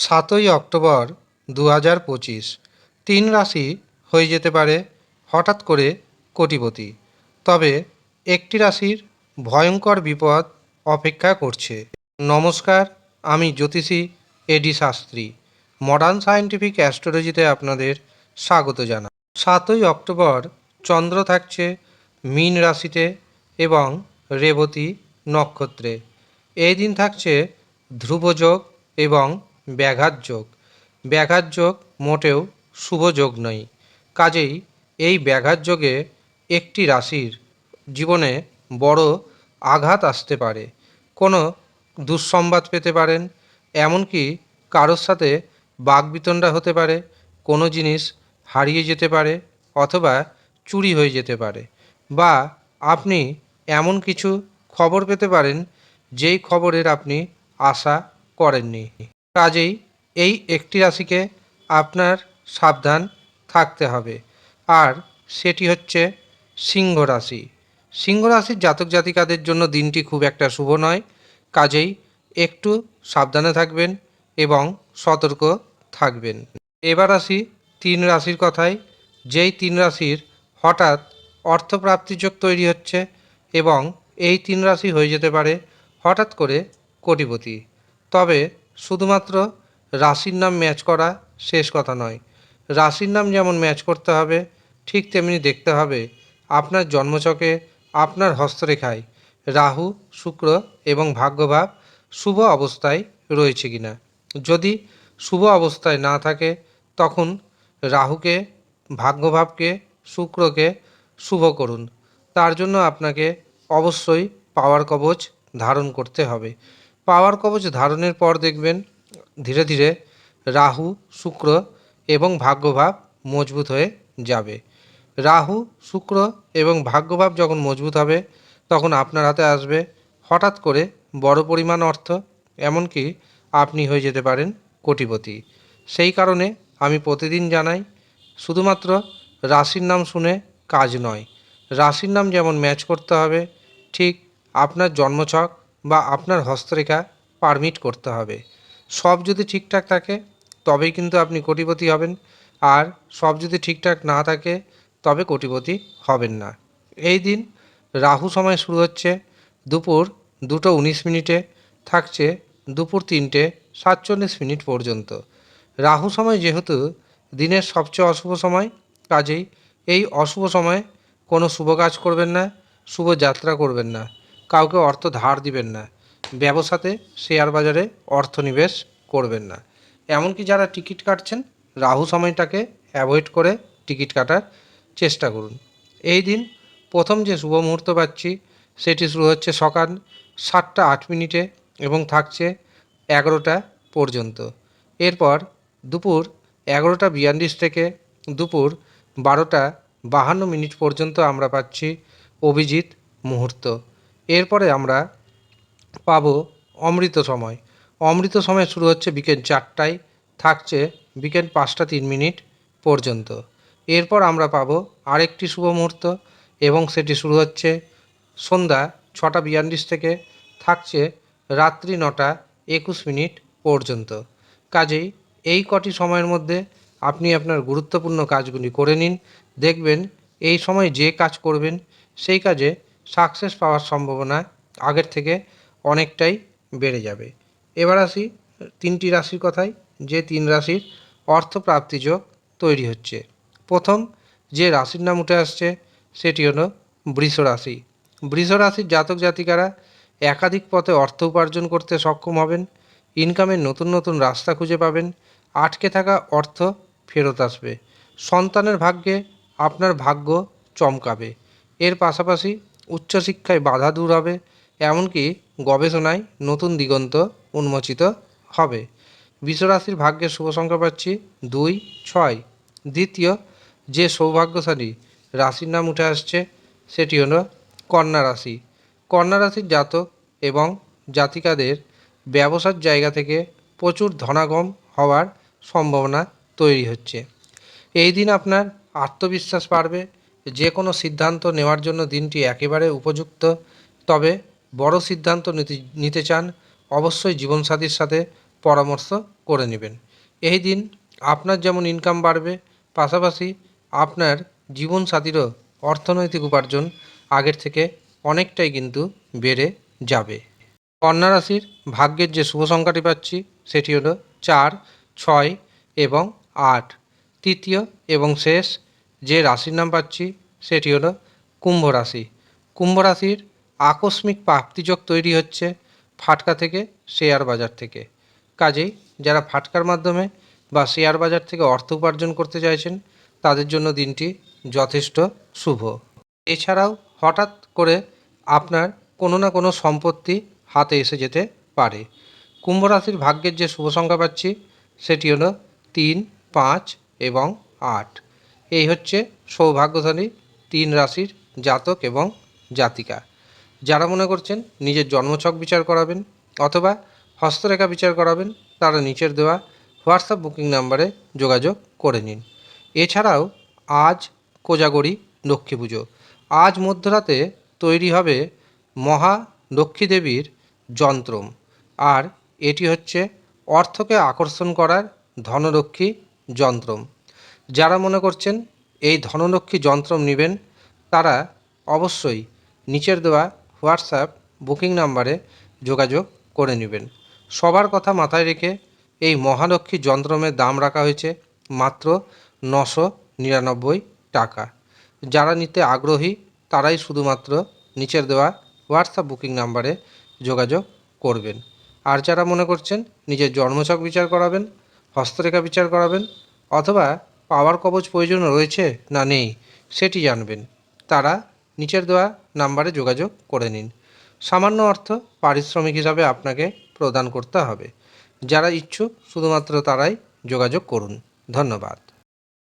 সাতই অক্টোবর দু হাজার পঁচিশ। তিন রাশি হয়ে যেতে পারে হঠাৎ করে কোটিপতি। তবে একটি রাশির ভয়ঙ্কর বিপদ অপেক্ষা করছে। নমস্কার, আমি জ্যোতিষী A D Shastri. Modern scientific অ্যাস্ট্রোলজিতে আপনাদের স্বাগত জানাই। সাতই অক্টোবর চন্দ্র থাকছে মীন রাশিতে এবং রেবতী নক্ষত্রে। এই দিন থাকছে ধ্রুবযোগ এবং ব্যাঘাত যোগ। ব্যাঘাত যোগ মোটেও শুভ যোগ নয়। কাজেই এই ব্যাঘাত যোগে একটি রাশির জীবনে বড় আঘাত আসতে পারে। কোনো দুঃসংবাদ পেতে পারেন, এমনকি কারোর সাথে বাকবিতণ্ডা হতে পারে, কোনো জিনিস হারিয়ে যেতে পারে অথবা চুরি হয়ে যেতে পারে। বা আপনি এমন কিছু খবর পেতে পারেন, যেই খবরের আপনি আশা করেননি। কাজেই এই একটি রাশিকে আপনার সাবধান থাকতে হবে। আর সেটি হচ্ছে সিংহ রাশি। সিংহ রাশির জাতক জাতিকাদের জন্য দিনটি খুব একটা শুভ নয়। কাজেই একটু সাবধানে থাকবেন এবং সতর্ক থাকবেন। এবার আসি তিন রাশির কথায়। যেই তিন রাশির হঠাৎ অর্থপ্রাপ্তির যোগ তৈরি হচ্ছে এবং এই তিন রাশি হয়ে যেতে পারে হঠাৎ করে কোটিপতি। তবে শুধুমাত্র রাশির নাম ম্যাচ করা শেষ কথা নয়। রাশির নাম যেমন ম্যাচ করতে হবে, ঠিক তেমনি দেখতে হবে। আপনার জন্মচকে আপনার হস্তরেখায় রাহু, শুক্র এবং ভাগ্যভাব শুভ অবস্থায় রয়েছে কিনা। যদি শুভ অবস্থায় না থাকে, তখন রাহুকে, ভাগ্যভাবকে, শুক্রকে শুভ করুন। তার জন্য আপনাকে অবশ্যই পাওয়ার কবচ ধারণ করতে হবে। পাওয়ার কবচ ধারণের পর দেখবেন ধীরে ধীরে রাহু, শুক্র এবং ভাগ্যভাব মজবুত হয়ে যাবে। রাহু, শুক্র এবং ভাগ্যভাব যখন মজবুত হবে, তখন আপনার হাতে আসবে হঠাৎ করে বড় পরিমাণ অর্থ, এমনকি আপনি হয়ে যেতে পারেন কোটিপতি। সেই কারণে আমি প্রতিদিন জানাই, শুধুমাত্র রাশির নাম শুনে কাজ নয়। রাশির নাম যেমন ম্যাচ করতে হবে, ঠিক আপনার জন্মছক বা আপনার হস্তরেখা পারমিট করতে হবে। সব যদি ঠিকঠাক থাকে, তবেই কিন্তু আপনি কোটিপতি হবেন। আর সব যদি ঠিকঠাক না থাকে, তবে কোটিপতি হবেন না। এই দিন রাহু সময় শুরু হচ্ছে, দুপুর দুটো উনিশ মিনিটে, থাকছে দুপুর তিনটে সাতচল্লিশ মিনিট পর্যন্ত। রাহু সময় যেহেতু দিনের সবচেয়ে অশুভ সময়, কাজেই এই অশুভ সময়ে কোনো শুভ কাজ করবেন না, শুভ যাত্রা করবেন না। কাউকে অর্থ ধার দিবেন না। ব্যবসাতে শেয়ার বাজারে অর্থ নিবেশ করবেন না। এমনকি যারা টিকিট কাটছেন, রাহু সময়টাকে অ্যাভয়েড করে টিকিট কাটার চেষ্টা করুন। এই দিন প্রথম যে শুভ মুহূর্ত পাচ্ছি, সেটি শুরু হচ্ছে সকাল সাতটা আট মিনিটে এবং থাকছে এগারোটা পর্যন্ত। এরপর দুপুর এগারোটা বিয়াল্লিশ থেকে দুপুর বারোটা বাহান্ন মিনিট পর্যন্ত আমরা পাচ্ছি অভিজিৎ মুহূর্ত। এরপরে আমরা পাব অমৃত সময়। অমৃত সময় শুরু হচ্ছে বিকেল চারটায়, থাকছে বিকেল পাঁচটা তিন মিনিট পর্যন্ত। এরপর আমরা পাবো আরেকটি শুভ মুহূর্ত এবং সেটি শুরু হচ্ছে সন্ধ্যা ছটা বিয়াল্লিশ থেকে, থাকছে রাত্রি নটা একুশ মিনিট পর্যন্ত। কাজেই এই কটি সময়ের মধ্যে আপনি আপনার গুরুত্বপূর্ণ কাজগুলি করে নিন, দেখবেন এই সময় যে কাজ করবেন সেই কাজে সাকসেস পাওয়ার সম্ভাবনা আগের থেকে অনেকটাই বেড়ে যাবে। এবার আসি তিনটি রাশির কথায়, যে তিন রাশির অর্থপ্রাপ্তি যোগ তৈরি হচ্ছে। প্রথম, যে রাশির নাম উঠে আসছে, সেটি হলো বৃষ রাশি। বৃষ রাশির জাতক জাতিকারা একাধিক পথে অর্থ উপার্জন করতে সক্ষম হবেন ইনকামের নতুন নতুন রাস্তা খুঁজে পাবেন, আটকে থাকা অর্থ ফেরত আসবে। সন্তানের ভাগ্যে আপনার ভাগ্য চমকাবে। এর পাশাপাশি উচ্চশিক্ষায় বাধা দূর হবে, এমনকি গবেষণায় নতুন দিগন্ত উন্মোচিত হবে। বিশ্বরাশির ভাগ্যের শুভ সংখ্যা পাচ্ছি দুই, ছয়। দ্বিতীয়, যে সৌভাগ্যশালী রাশির নাম উঠে আসছে, সেটি হলো কন্যা রাশি। কন্যা রাশির জাতক এবং জাতিকাদের ব্যবসার জায়গা থেকে প্রচুর ধনাগম হওয়ার সম্ভাবনা তৈরি হচ্ছে। এই দিন আপনার আত্মবিশ্বাস বাড়বে যে কোনো সিদ্ধান্ত নেওয়ার জন্য দিনটি একেবারে উপযুক্ত। তবে বড় সিদ্ধান্ত নিতে চান, অবশ্যই জীবনসাথীর সাথে পরামর্শ করে নেবেন। এই দিন আপনার যেমন ইনকাম বাড়বে, পাশাপাশি আপনার জীবনসাথীরও অর্থনৈতিক উপার্জন আগের থেকে অনেকটাই কিন্তু বেড়ে যাবে। কন্যা রাশির ভাগ্যের যে শুভ সংখ্যাটি পাচ্ছি, সেটি হলো চার, ছয় এবং আট। তৃতীয় এবং শেষ যে রাশির নাম পাচ্ছি সেটি হলো কুম্ভ রাশি। কুম্ভ রাশির আকস্মিক প্রাপ্তিযোগ তৈরি হচ্ছে ফাটকা থেকে শেয়ার বাজার থেকে। কাজেই যারা ফাটকার মাধ্যমে বা শেয়ার বাজার থেকে অর্থ উপার্জন করতে চাইছেন, তাদের জন্য দিনটি যথেষ্ট শুভ। এছাড়াও হঠাৎ করে আপনার কোনো না কোনো সম্পত্তি হাতে এসে যেতে পারে। কুম্ভ রাশির ভাগ্যের যে শুভ সংখ্যা পাচ্ছি, সেটি হলো তিন, পাঁচ এবং আট। এই হচ্ছে সৌভাগ্যশালী তিন রাশির জাতক এবং জাতিকা। যারা মনে করছেন নিজের জন্মছক বিচার করাবেন অথবা হস্তরেখা বিচার করাবেন, তারা নিচের দেওয়া হোয়াটসঅ্যাপ বুকিং নাম্বারে যোগাযোগ করে নিন। এছাড়াও আজ কোজাগরি লক্ষ্মী পুজো। আজ মধ্যরাতে তৈরি হবে মহা লক্ষ্মী দেবীর যন্ত্রম। আর এটি হচ্ছে অর্থকে আকর্ষণ করার ধনলক্ষ্মী যন্ত্রম। যারা মনে করছেন এই ধনলক্ষ্মী যন্ত্রম নেবেন, তারা অবশ্যই নিচের দেওয়া হোয়াটসঅ্যাপ বুকিং নাম্বারে যোগাযোগ করে নেবেন। সবার কথা মাথায় রেখে এই মহালক্ষ্মী যন্ত্রমের দাম রাখা হয়েছে মাত্র নশো নিরানব্বই টাকা। যারা নিতে আগ্রহী, তারাই শুধুমাত্র নিচের দেওয়া হোয়াটসঅ্যাপ বুকিং নাম্বারে যোগাযোগ করবেন। আর যারা মনে করছেন নিজের জন্মছক বিচার করাবেন, হস্তরেখা বিচার করাবেন, অথবা পাওয়ার কবচ প্রয়োজন রয়েছে না নেই, সেটি জানবেন। তারা নিচের দেওয়া নাম্বারে যোগাযোগ করে নিন। সামান্য অর্থ পারিশ্রমিক হিসাবে আপনাকে প্রদান করতে হবে। যারা ইচ্ছুক, শুধুমাত্র তারাই যোগাযোগ করুন। ধন্যবাদ।